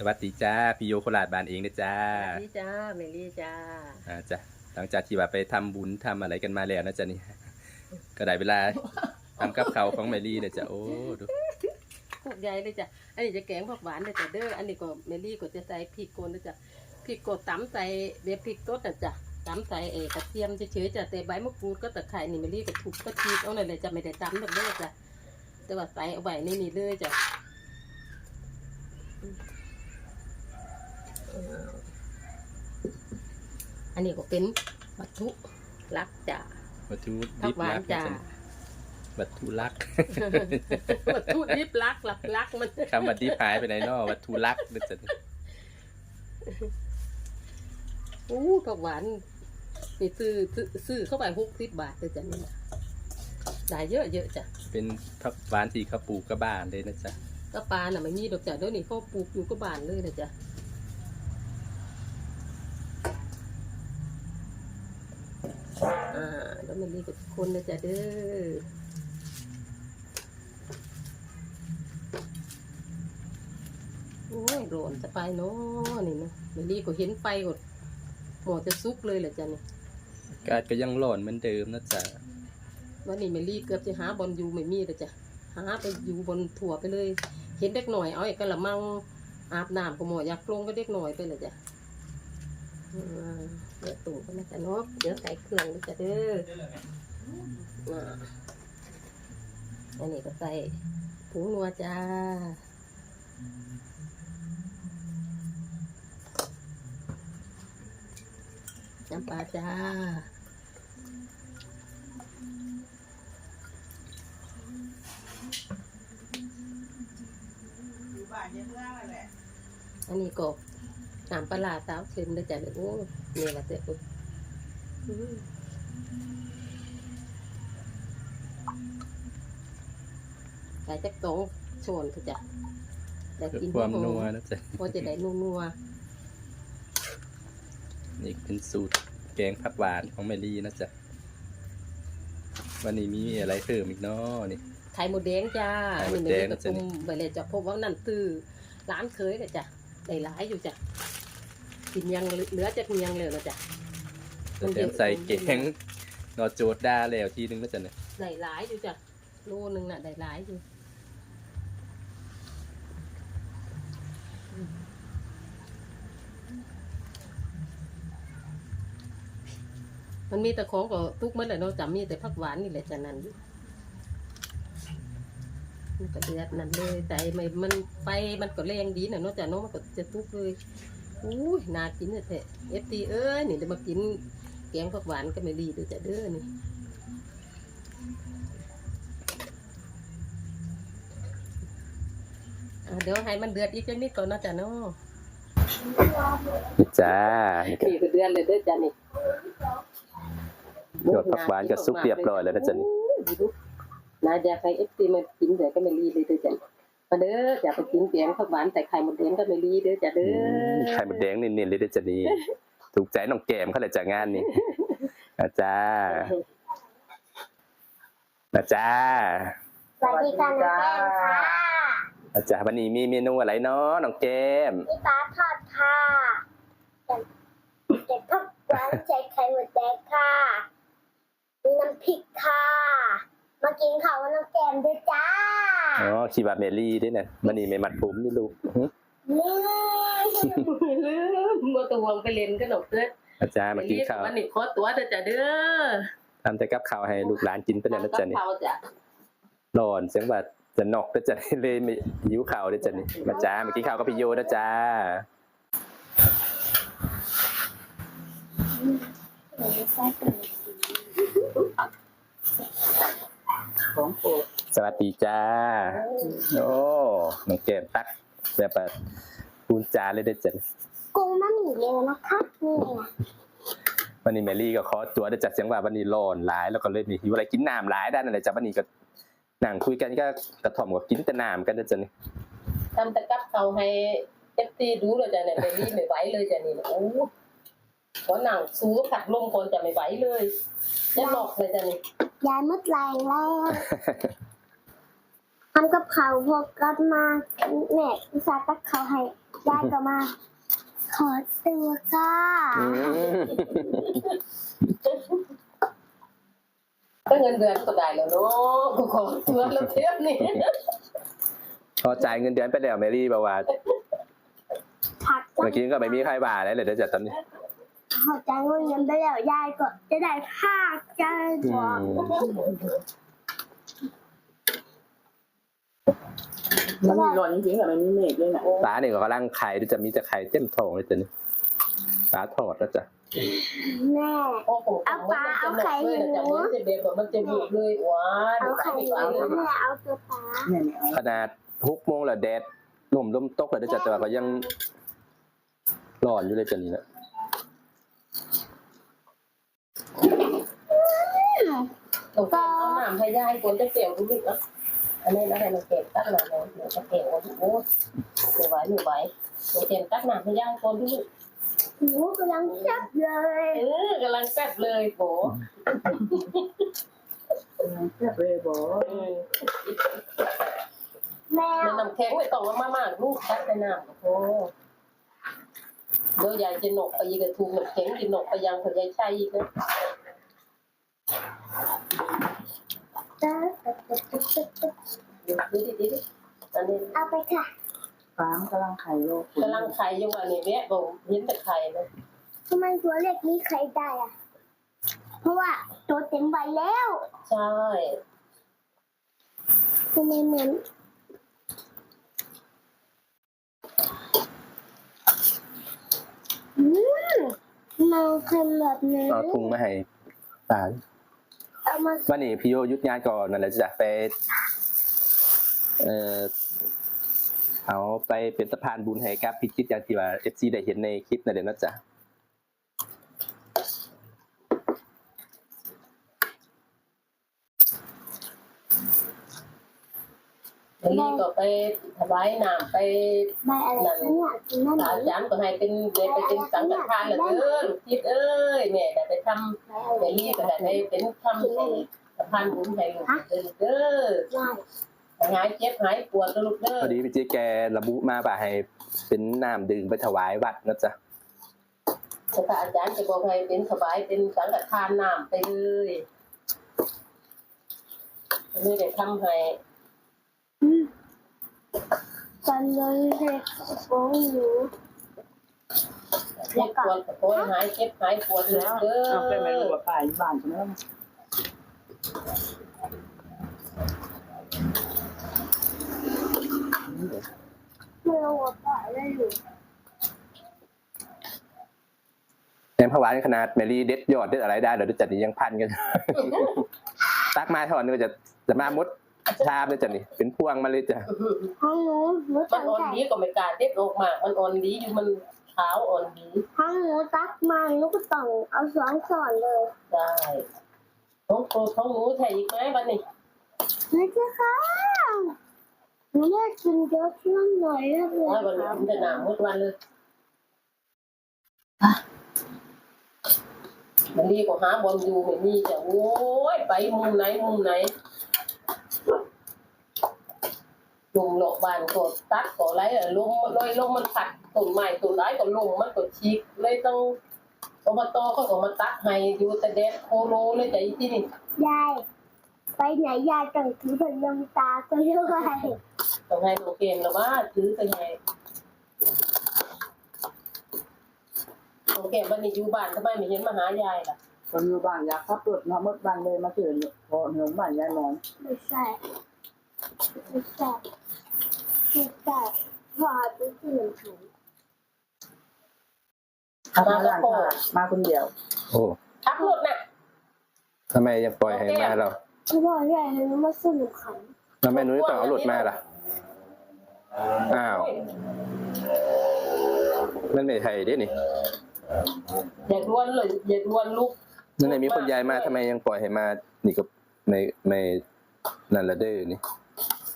สวัสดีจ้าพี่โยโคราชบานเองนะจ้าสวัสดีจ้าเมลี่จ้าอ่าจ้ะหลังจากที่ว่าไปทำบุญทำอะไรกันมาแล้วนะจ๊ะนี่ก็ได้เวลาทำกับเขาวของแมรี่เลยจ้ะโอ้ดูพวกใหญ่เลยจ้ะอันนี้จะแกงผักหวานเลยจ้ะเด้ออันนี้ก็เมลี่ก็จะใส่พริกโกนนะจ้ะพริกโกดตำใส่เบียพริกต้นนะจ้ะตำใส่เอกระเทียมเฉยๆจ้ะแต่ใบมะกรูดก็ตะไคร้นี่เมลี่ก็ถูกก็ทีเอาหน่อยเลยจ้ะไม่ได้ตำแบบเด้อจ้ะแต่ว่าใส่เอาไว้ในนี่เลยจ้ะ อืมอันนี้ก็เป็นวัตถุลักจ้ะวัตถุผัดิกบหวานลักนะจ้ะจ๊ะวัตถุลักวัตถุดิบลักลักลักมันคำวัตดิบหายไปไหนเนอวัตถุลักนะจ๊ะนี่อู้ผักหวานนี่ซื้อซื้อซื้อเข้าไปหกสิบบาทเลยจ้ะนี่ได้เยอะเยอะจ้ะเป็นผักหวานที่เขาปลูกกับบ้านเลยนะจ๊ะก็ปลาน่ะไม่มีดอกจ้ะเดี๋ยวนี้เขาปลูกอยู่ก็บานเลยนะจ้ะ อ่าแล้วมันมีกับคนนะจ้ะเด้อโอ้ยร้อนจะไปเนาะนี่นะมันนี่ก็เห็นไฟกดหมอจะซุกเลยแหละจ้ะนี่อากาศก็ยังร้อนเหมือนเดิมนะจ๊ะวันนี้เมลี่เกือบจะหาบอลอยู่ไม่มีเลยจ้ะหาไปอยู่บนถั่วไปเลย เห็นเด็กหน่อยเอาไอ้กระมังอาบน้ำก็หมออยากลงก็เด็กหน่อยไปเลยจ้ะ เดี๋ยวตุ่มก็นะจ๊ะนาะเดี๋ยวใส่เครื่องเลยจะเด้ออันนี้ก็ใส่ผงนัวจ้าน้ำปลาจ้าอันนี้ก็ น้ำปลาร้าสาวเค็มเลยจ้ะเดี๋ยวโอ้เนี่ยละเจ้ะอืมใส่จักสองช้อนเถอะจ้ะแต่เพื่อกินความหอนัวมนะจ๊ะพอจะได้นัวนี่เป็นสูตรแกงผักหวานของแมรี่นะจ๊ะ วันนี้มีอะไรเพิ่มอีกเนาะนี่ๆไข่หมดแดงจ้าไข่อันมนี้ดไม่แดได้งกระนะจ๊ะตุ้มไปเลยจ้ะเพราะว่านั่นตื้อร้านเคยเลยจ้ะได้หลายอยู่จ้ะ กินยังเหลือจากเมียงเลยนะจ้ะแล้วแถมใส่แกงนอโจดด้าแล้วทีนึงนะจ๊ะเนี่ยได้หลายอยู่จ้ะโลนึงน่ะได้หลายอยู่มันมีแต่ของก็ทุกเมื่อไหร่เนาะจำมีแต่ผักหวานนี่แหละจ้ะนั่นอยู่มันก็เดือดนั่นเลยแต่ไม่มันไฟมันก็แรงดีน่ะเนาะจ้ะเนาะมันก็จะทุกเลย อุ้ยน่ากินเลยแท้เอฟตีเอ้ยนี่จะมากินแกงผักหวานก็ไม่ดีด้วยจ้ะเด้อนี่อะเดี๋ยวให้มันเดือดอีกจังนิดก่อนนะจ๊ะเนาะนี่จ้านี่ก็นี่ก็เดือดเลยเด้อจ้ะนี่ยอดผักหวานก็สุกเรียบร้อยแล้วนะจ๊ะนี่ดูดูน่าจะใครเอฟซีมากินเดี๋ยวก็ไม่รีเลยเด้อจ้ะ มาเด้อจะไปกินเสียงผักหวานแต่ไข่หมดแดงก็ไม่รีเด้อจ้ะเด้อืมอไข่มดแดงเน้นๆเลยเด้อจ้ะนี่ถูกใจน้องแก้มเขาเลยจ้ะงานนี้นะจ้านะจ้าสวัสดีค่ะน้องแก้มค่ะนะจ้าวันนี้มีเมนูอะไรเนาะน้องแก้มพี่ฟ้าทอดค่ะเก็บผักหวานใส่ไข่หมดแดงค่ะมีน้ำพริกค่ะมากินข้าวกับน้องแก้มด้วยจ้า อ๋อคีบาเมลี่ด้วยเนี่ยวันนี้ไม่มัดผมนี่ลูกอื้อนี่มัวตะวงไปเล่นกันหนกเด้อนะจ้ามากินข้าววันนี้ขอตัวเด้อจ้ะเด้อทำแต่กับข้าวให้ลูกหลานกินไปแล้วนะจ๊ะนี่ข้าวจ้ะร้อนเสียงว่าจะนอกนะจ๊ะเลยไม่หิวข้าวนะจ๊ะนี่มาจ้ามากินข้าวกับพี่โยนะจ้าของโปรดส วัสดีจ้า โอ้น้องแก้มตักแบบว่าปูนจานเลยเด้อจ้ะกุ้งมันหนีเร็วนะคะนี่ไงวันนี้แมรี่ก็ขอตัวได้จัดเสียงว่าวันนี้ร้อนหลาย แล้วก็เลยมีหิวอะไรกินน้ำหลายด้านอะไรจ้ะวันนี้ก็นั่งคุยกันก็กระถ่อมกับกินแต่น้ำกันนะจ๊ะนี่ทำแต่กับเขาวให้เอฟซีดูเลยจ้ะเนี่ยไม่รีไม่ไหวเลยจ้ะนี่โอ้ขอหนังซูผัดลมก่อนจะไม่ไหวเลยจะหนอกเลยจ้ะนี่ยายมดแรงแล้ว ทำกับข้าวพวกกลับมาแม่อุตส่าห์ตักข้าวให้ยายก็มา ขอตัวค่ะอืมก็เงินเดือนก็ได้แล้วเนาะกูขอตัวแล้วเทปนี่พอจ่ายเงินเดือนไปแล้วแมรี่บอกว่าผักเมื่อกี้ก็ไม่มีใครบ่าเลยเดี๋ยวจะตอนนี้ขอใจเงินเงินไปแล้วยายก็จะได้ค่าใจอืกว่า มมันมีร้อนจริงๆแต่มันมีเมฆด้วยนะป้าเนี่ยก็กำลังไข่ด้วยจะมีแต่ไข่เต็มท้องเลยจ้ะนี่ป้าทอดแล้วจ้ะแม่ โอ้โหมันจะหนกเลยนะจ๊ะมันจะเบบมันจะบุกเลยว้าเอาไข่ไม่หเอานูแม่เอาตัวปลาเนี่ยเนี่ยขนาดทุกโมงแล้วแดดลมลมตกเลยเดี๋ยวจะแต่ว่าก็ยังร้อนอยู่เลยจ้ะนี่นะตรงกลางเอาน้ำให้ยายคนจะเกี่ยวดูดิเนาะ อันนี้นะให้มันเก็บตั้งน้ำเลยเดี๋ยวจะเกี่ยวโอ้ไม่ไหวไม่ไหวตัวเก็บตั้งน้ำให้ยายคนดูดิหนูกำลังแซ่บเลยเออกำลังแซ่บเลยโหแค่เลยบอกแม่มันน้ำแข็งไม่ต้องมามากลูกตักในน้ำโอ้เดี๋ยวยายจะหนกไปยีกระทูน้ำแข็งกินหนกไปยังคนยายชัยอีกนะ ดูดิดิดิอันนี้เอาไปค่ะฟ้ามกำลังไข่โลกกำลังไข่ยังว่านี่แม่บอกเห็นแต่ไข่นะทำไมตัวเล็กนี้ใครได้อะเพราะว่าตัวเต็มใบแล้วใช่ทำไมเหมือนอืมมันเป็นแบบนี้เอาถุงมาให้ป้าเอามา วันนี้พี่โยยุดงานก่อนนั่นแหละจะไปเอ่อเอาไปเป็นสะพานบุญให้กับพี่คิดอย่างที่ว่าเอฟซีได้เห็นในคลิปนั่นเดี๋ยวนะจ๊ะ แล้วนี่ก็ไปถวายน้ำไปใบอะไรฉันอยากกินนั่นสาวจานก็ให้เป็นได้ไปเป็นสังฆทานละเด้อลูกทิศเอ้ยแม่ได้ไปทำใบอะไรแต่นี่ก็ได้ไปเป็นทำสะพานบุญให้ลูกเด้อเด้อได้หายเจ็บหายปวดลูกเด้อพอดีพี่เจ๊แกระบุมาว่าให้เป็นน้ำดื่มไปถวายวัดนะจ๊ะสถานอาจารย์จะบอกให้เป็นถวายเป็นสังฆทานน้ำไปเลยนี่ได้ทำให้ ตอนนี้เด็กโอ้ยหนูเจ็บปวดก็โอยหายเจ็บหายปวดแล้วเด้อเอาไปไม่รู้ว่าป่าบ้านใช่ไหมไม่เอาหัวปลาได้หนูในพระวานขนาดแมรี่เด็ดยอดเด็ดอะไรได้เดี๋ยวจัดนี้ยังพันกัน ตักมาถอนนึงจะจะมามด ชามเลยจ้ะนี่ เป็นพวงมาเลยจ้ะห้องหนูหนูมันตั้งอ่อนใจดีก็ไม่กล้าเด็ดออกมา มันอ่อนดีอยู่มันขาวอ่อนดีห้องหนูตักมาหนูก็ต้องเอาสองส่วนเลยได้ท้องโตท้องหนูไทยอีกไหมบัดนี้นี่จ้ะค่ะหนูอยากกินเยอะขึ้นหน่อยเลยว่าบัดนี้กินแต่น้ำหมดวันเลยมันดีกว่าหาบอลอยู่ไม่มีจ้ะโอ้ยไปมุมไหนมุมไหน ลงหลอกบานก็ตัดก็ไรอะลมลอยลมมันผัดต้นไม้ต้นไม้ก็ลงมันก็ชีกเลยต้องอบตเขาก็มาตัดให้อยู่แต่แดดโคโลเลยแต่อีที่นี่ยายไปไหนยายต้องถือพยมตาก็ด้วยต้องให้หนูเกมแล้วว่าถือไปไงหนูเกมวันนี้อยู่บ้านทำไมไม่เห็นมาหายายล่ะคนอยู่บ้านอยากขับรถมาเมื่อบ้านเลยมาเจอพอเหนือบ้านยายนอนไม่ใช่ไม่ใช่ ไม่ใช่พอจะกินหนูขับมาบ้านค่ะมาคนเดียว โอ้ขับรถน่ะ ทำไมยังปล่อยให้มาเราเพราะว่าใหญ่ให้หนูมาสนุกขันทำไมหนูต้องเอารถมาล่ะ อ้าว มันไม่ไทยเด้นี่อย่าดวนเลยอย่าดวนลูกนั่นไหนมีคนย้ายมาทำไมยังปล่อยให้มา นี่ก็ไม่ไม่นั่นละเด้อนี่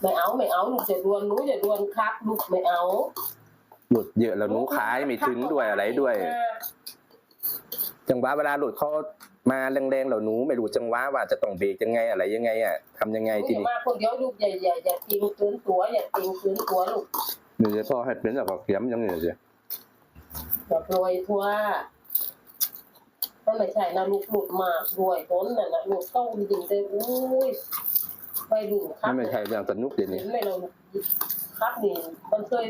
ไม่เอาไม่เอาลูกอย่าดวนหนูอย่าดวนครับลูกไม่เอาหลุดเยอะแล้วหนูขายไม่ถึงด้วยอะไรด้วยจังหวะเวลาหลุดเขามาแรงๆเหล่าหนูไม่รู้จังหวะว่าจะต้องเบรกยังไงอะไรยังไงอะทำยังไงหนูทีอย่านี้มาคนเดียวลูกอย่าอย่าอย่าติงเกินตัวอย่าติงเกินตัวลูกนี่จะพ่อให้เป็นแบบเขียมอยังไงสิแบบรวยทั่วมันไม่ใช่นะลูกหลุดมากรวยต้นน่ะนะลูกต้องยิงเต็มอุ้ย ไปดูครัมันบไม่ใช่เรื่องสนุกเดี๋ยวเห็นี้นไหมเราครับนี่มันเคย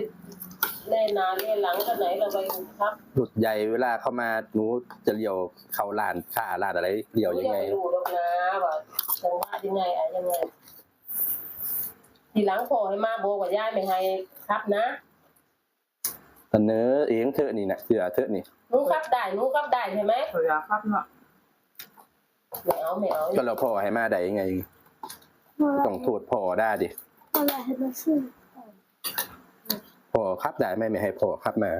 แล่นาแล่หลังกันไหนเราไปดูครับหลุดใหญ่เวลาเข้ามาหนูจะเลี้ยวเข้าร้านค้าร้านอะไรเลี้ยวยังไง ม่รู้หรอกนะว่าจังหวะยังไงอะยังไง ทีหลังพอให้มาโบอกว่าย่ายไม่ให้ครับนะเสนอเองเถอะนี่นะเสือเถอะนี่หนูครับได้หนูครับได้ใช่ไหมเวลาครับเนาะไม่เอาไม่เอาก็เราพ่อให้มาได้ยังไง ต้องโทษพ่อได้ดิอะไรให้มาซื้อพ่อครับได้ไหมไม่ให้พ่อครับมา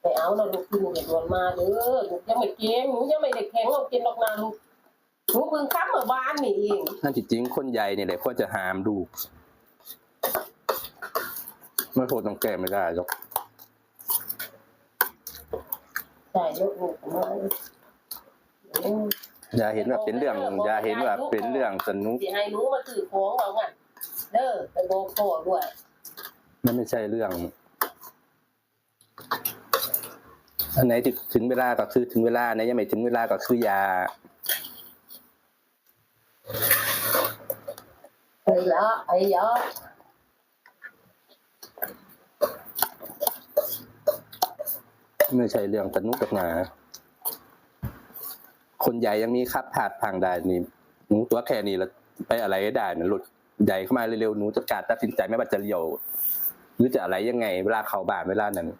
ไม่เอานะลูกกินอย่าดวนมาเด้อลูกยังไม่เก่งหนูยังไม่ได้แข็งเรากินดอกนาลูกหนูเพิ่งครับเมื่อวานนี่เองนั่นที่จริงคนใหญ่เนี่ยแหละควรจะหามดูกไม่โทษต้องแก้ไม่ได้หรอกใช่ลูกลูกมา อืมอย่าเห็นว่าเป็นเรื่องอย่าเห็นว่าเป็นเรื่องสนุกสิให้หนูมาถือของเราไงเด้อไปบอกพ่อด้วย มันไม่ใช่เรื่อง อันไหนที่ถึงเวลาก็คือถึงเวลาอันไหนยังไม่ถึงเวลาก็คือยาไอ้ยะไอ้ยะไม่ใช่เรื่องสนุกกับหนา คนใหญ่ยังมีครับผาดพังได้นี่หนูตัวแค่นี้แล้วไปอะไรก็ได้นะหลุดใหญ่เข้ามาเร็วๆหนูจะการตัดสินใจไม่ว่าจะเลี้ยวหรือจะอะไรยังไง เวลาเข้าบ้านเวลานั้นเนี่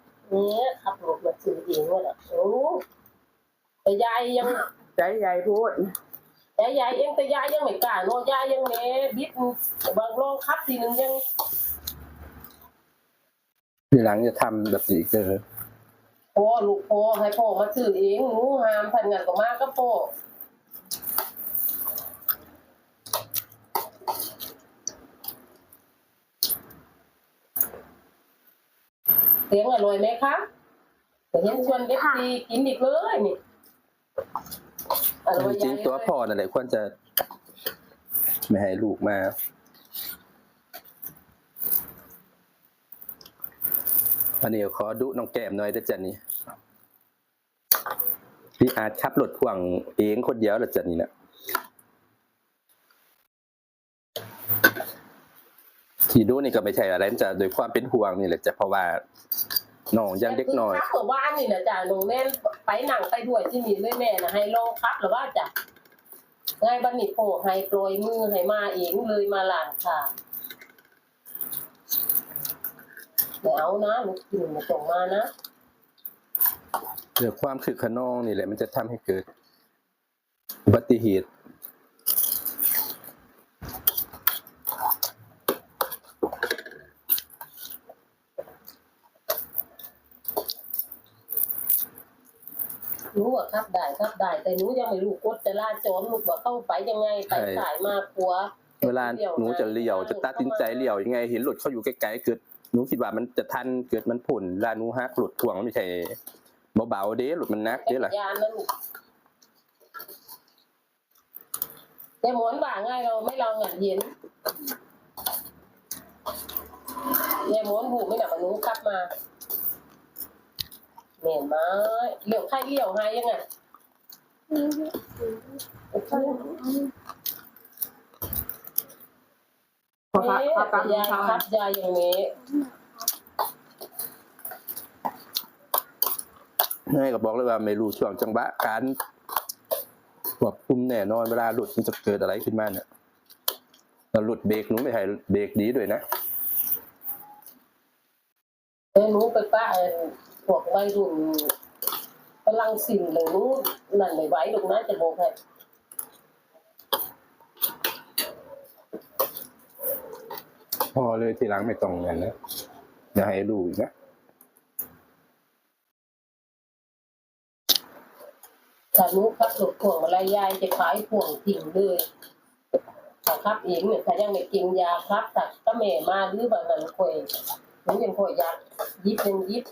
ยขับรถมาซื้อเองว่าน่ะโอ้แต่ยายยังใจใหญ่พูดแต่ยายเองแต่ยายยังไม่กล้าเนอะยายยังแหม่บิดบางลองครับทีหนึงยังทีหลังจะทำแบบนี้เจอ พ่อลูกพ่อให้พ่อมาซื้อเองหนูหามทันงานก็มากก็พ่อเสียงอร่อยไหมคะแต่ยังชวนเอฟซีกินอีกเลยนี่อร่อยจริงตัวพ่อนั่นแหละควรจะ ไม่ให้ลูกมา อันนี้ขอดูน้องแก้มหน่อยนะจ๊ะนี่พี่อาจขับรถพ่วงเองคนเดียวละจ๊ะนี่นะที่ดูนี่ก็ไม่ใช่อะไรมันจะโดยความเป็นห่วงนี่แหละจ้ะเพราะว่าน้องยังเด็กน้อยครับเมื่อวานนี่นะจ้ะหนูแม่ไปหนังไปด้วยที่นี่เลยแม่นะให้ลงครับหรือว่าจ้ะไงบันนี่โปให้โปรยมือให้มาเองเลยมาหลานค่ะ เดี๋ยวเอานะลูกกินมาส่งมานะเรื่องความคึกขนองนี่แหละ มันจะทำให้เกิดอุบัติเหตุหนูว่าครับได้ครับได้ แต่หนูยังไม่รู้กฎจราจรลูกว่าเข้าไปยังไงไปสายมากกลัวเวลาหนูจะเลี้ยว จะตัดสินใจเลี้ยวยังไง เห็นรถเขาอยู่ใกล้ๆเกิด หนูคิดว่ามันจะทันเกิดมันผลลาหนูฮักหลุดพ่วงมันไม่ใช่เบาๆเด้หลุดมันนักจัเด้กล่ะรยานนะลูกแต่หมอนบ่าง่ายเราไม่เราเงินเย็นยายหมอนหูไม่หนักหนูขับมาเหม็นไหมาเลี้ยวใครเลี้ยวให้ยังไง พอครับเอ๊ะพอครับยายครับยายอย่างนี้แม่ก็บอกเลยว่าไม่รู้ช่วงจังหวะการควบคุมแน่นอนเวลาหลุดมันจะเกิดอะไรขึ้นมาเนี่ยแล้วหลุดเบรกหนูไม่ให้เบรกดีด้วยนะเอ้ยหนูไปป้าเอ่อพวกวัยรุ่นกำลังสิ่งเลยหนูนั่นไม่ไหวหรอกนะจะบอกให้ พอเลยทีหลังไม่ต้องเงินนะอย่าให้ดูอีกนะถ้าหนูขับรถพ่วงอะไรยายจะขายพ่วงทิ้งเลยถ้าขับเองเนี่ยถ้ายังไม่กินยาครับถ้าก็แม่มาหรือแบบนั้นค่อยหนูยังค่อยอยากยิบยังยิบ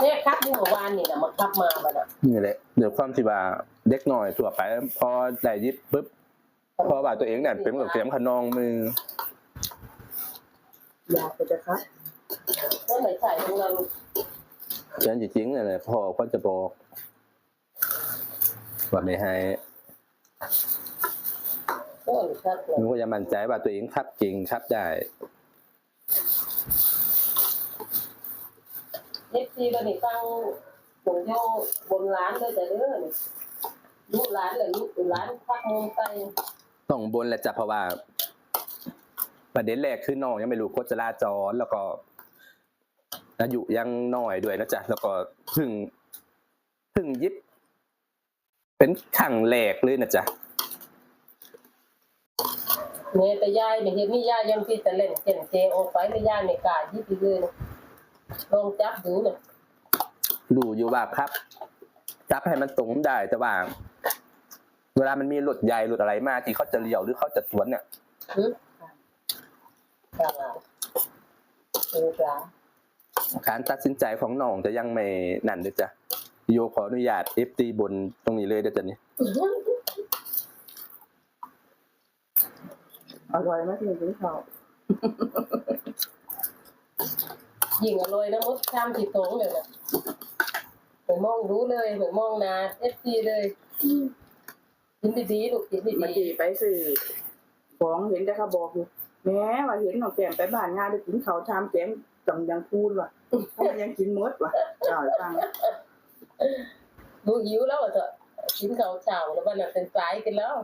เนี่ยครับที่เมื่อวานนี่นะมาขับมาบ้าน่ะนี่แหละเดี๋ยวความที่ว่าเด็กหน่อยทั่วไป พอได้ยิบปุ๊บ พอว่าตัวเองเนี่ยเป็นกับเสียมขนองมือ อยากจะครับนั่นไหนใส่ของเราฉันจริงๆนั่นแหละพ่อก็จะบอกว่าไม่ให้ก็หรือครับหนูก็จะมั่นใจว่าตัวเองขับจริงขับได้เอฟซีก็นี่ฟังหนูโยบนร้านด้วยแต่เด้อนี่ลูกร้านเลยลูกร้านพักมุมไป ต้องบนแหละจ้ะเพราะว่า ประเด็นแรกคือน้องยังไม่รู้กฎจราจรแล้วก็ อายุยังน้อยด้วยนะจ๊ะแล้วก็เพึ่งเพึ่งยึดเป็นขังแหลกเลยนะจ๊ะเมยแต่ยายเนี่ยเห็นนี่ยายยังที่จะเล่นเก่นเจออกไปในยายในกายยิบไปเลยนะลองจับดูเนี่ยรู้อยู่ว่าครับ จับให้มันตรงได้แต่ว่า เวลามันมีรถใหญ่รถอะไรมาที่เขาจะเลี้ยวหรือเขาจะสวนเนี่ยฮึกลางเออกลางการตัดสินใจของน้องจะยังไม่นั่นเลยจ้ะโยขออนุญาตเอฟตีบนตรงนี้เลยเด้อจ้ะนี่อร่อยไหมที่กินข้าวยิงอร่อยนะมดข้ามที่ตรงเลยนะเหมือนมองรู้เลยเหมือนมองนาเอฟซีเลย กินดีๆลูกกินเมื่อดีกี้ไปซื้อของเห็นแต่เขาบอกอยู่แม้ว่าเห็นน้องแก้มไปบ้านงานได้กินข้าวชามแกงจำยังพูดว่ะทำไมยังกินหมดว่ะเจ้าฟังๆดูหิวแล้วอะเถอะกินข้าวเช้าแล้ววันนั้นเป็นสายกันแล้ว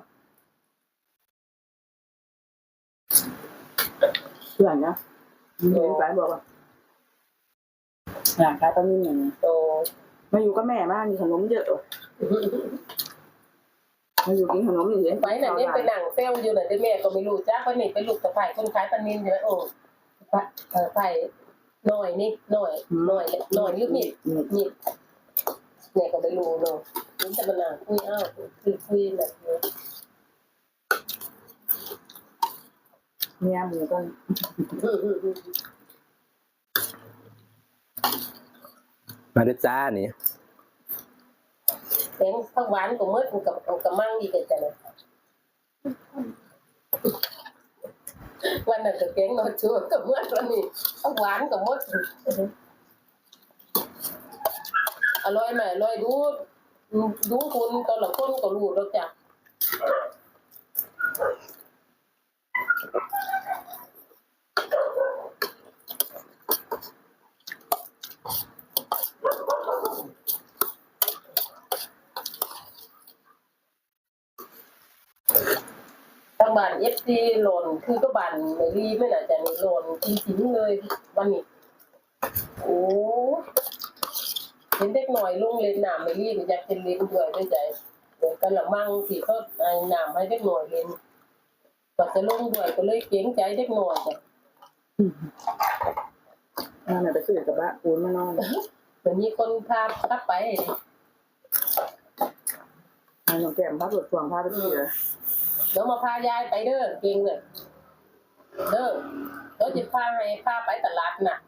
เพื่อนนะเห็นไปบอกว่าอยากขายปลานิ่มอย่างนี้โตมาอยู่กับแม่มากมีขนมเยอะว่ะ มาอยู่กินขนมอยู่เห็นไปไหนเนี่ยไปหนังเซลอยู่ไหนได้แม่ก็ไม่รู้จ้าคนนี้เป็นลูกสะใภ้คนขายปลานินใช่ไหมโอ้ปะเออไปหน่อยนี่หน่อยหน่อยหน่อยลึกนิดนี่นี่เนี่ยก็ไม่รู้เนาะนี่จะมานั่งคุยอ้าวคุยคุยแบบนี้เนี่ยหมูก็มาเด้อจ้านี่ แกงผักหวานก็มืดกับกับมั่งดีกันจังเลยวันนั้นก็แกงนอนชัวกับมืดวันนี้ผักหวานกับมืดอร่อยไหมอร่อยดูดูคุณตอนหลังคนก็รู้แล้วจ้ะ ทางบ้าน เอฟซีหล่นคือก็บ้านไม่รีไม่น่าจะมีหล่นจริงๆเลยวันนี้โอ้เห็นเด็กหน่อยลงเล่นน้ำไม่รีก็อยากจะเล่นด้วยด้วยใจเดี๋ยวกันละมั่งที่เขาไอ้น้ำให้เด็กหน่อยเล่นก็จะลงด้วยก็เลยเกรงใจเด็กหน่อยจ้ะนั่นน่ะไปซื้อกับบ้าปูนมานอนเหมือนมีคนพาพักไปให้น้องแก้มพักรถพ่วงพาไปซื้อ เดี๋ยวมาพายายไปเด้อเก่งเลยเด้อเดี๋ยวจะพาให้พาไปตลาดน่ะ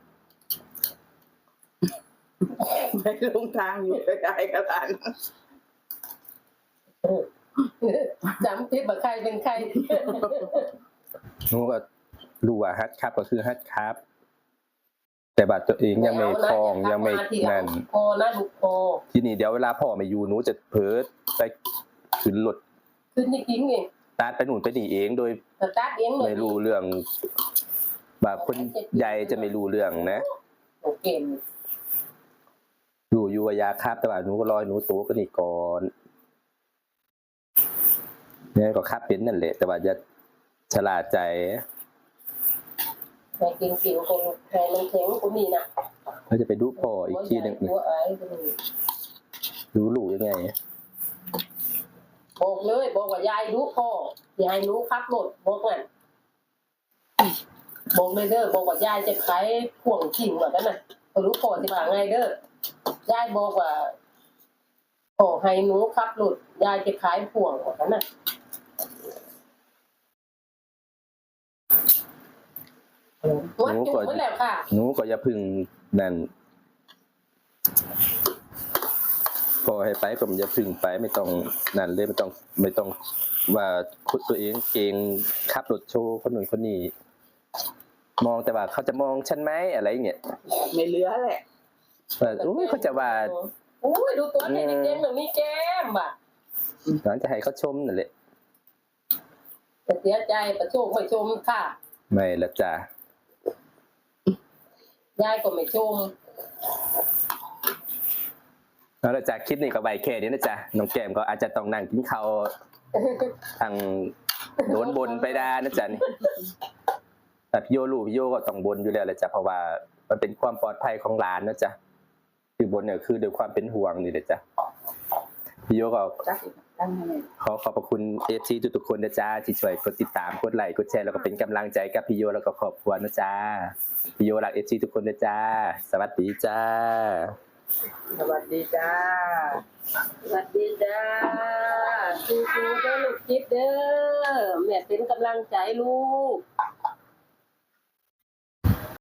ไปลงทางอยู่ไกลๆกับบ้านจำที่บ่ใครเป็นใครหนูก็รู้ว่าฮัทครับก็คือฮัทครับ แต่บัตรตัวเองยังไม่คลองยังไม่นั่นพอนะลูกพอทีนี้เดี๋ยวเวลาพ่อไม่อยู่หนูจะเพิดไปขึ้นรถขึ้นนี่กิ้งเอง ตาดไปหนุนไปหนีเองโดยสตาร์ทเองเลยไม่รู้เรื่องแบบคนใหญ่จะไม่รู้เรื่องนะโอเครู้อยู่ว่ายาครับแต่ว่าหนูก็รอยหนูโตก็นี่ก่อนเนี่ยก็ครับเป็นนั่นแหละแต่ว่าจะฉลาดใจแม่เก่งเก่งคนแทนมันแข็งคนนี้นะเขาจะไปดูพ่ออีกทีหนึ่งหัวไอ้คนนี้รู้ลูกยังไง บอกเลยบอกว่ายายรู้พ่อยายรู้ครับรถบอกงั้นบอกเลยเด้อบอกว่ายายจะขายพ่วงขิงเหมือนกันน่ะก็รู้พ่อที่ว่าไงเด้อยายบอกว่าพ่อให้หนูครับรถยายจะขายพ่วงเหมือนกันน่ะวัดจุกนั่นแหละค่ะหนูก็อย่าพึ่งนั่น พอให้ไปก็อย่าพึ่งไปไม่ต้องนั่นเลยไม่ต้องไม่ต้องว่าคนตัวเองเก่งขับรถโชว์คนหนึ่งคนนี้มองแต่ว่าเขาจะมองฉันไหมอะไรเงี้ยไม่เหลือแหละว่าอุ้ยเขาจะว่าอุ้ยดูตัวนี่เก่งหนึ่งนี่แก้มบ่ะหลังจะให้เขาชมนั่นแหละแต่เสียใจประโชคไม่ชมค่ะ ไม่ละจ้ะยายก็ไม่ชม แล้วละจ้ะคลิปนี้ก็ไว้แค่นี้นะจ๊ะน้องแก้มก็อาจจะต้องนั่งกินข้าวทางโดนบนไปได้นะจ๊ะนี่แต่พี่โยรู้พี่โยก็ต้องบนอยู่แล้วแหละจ้ะเพราะว่ามันเป็นความปลอดภัยของร้านนะจ๊ะคือบนเนี่ยคือด้วยความเป็นห่วงนี่แหละจ้ะพี่โยก็จักตั้งให้แม่ขอขอบพระคุณเอฟซีทุกๆคนนะจ๊ะที่ช่วยกดติดตามกดไลค์กดแชร์แล้วก็เป็นกำลังใจกับพี่โยแล้วก็ครอบครัวนะจ๊ะพี่โยรักเอฟซีทุกคนนะจ๊ะสวัสดีจ้า สวัสดีจ้า สวัสดีจ้าสู้ๆเด้อลูกจิ๊บเด้อแม่เป็นกำลังใจลูก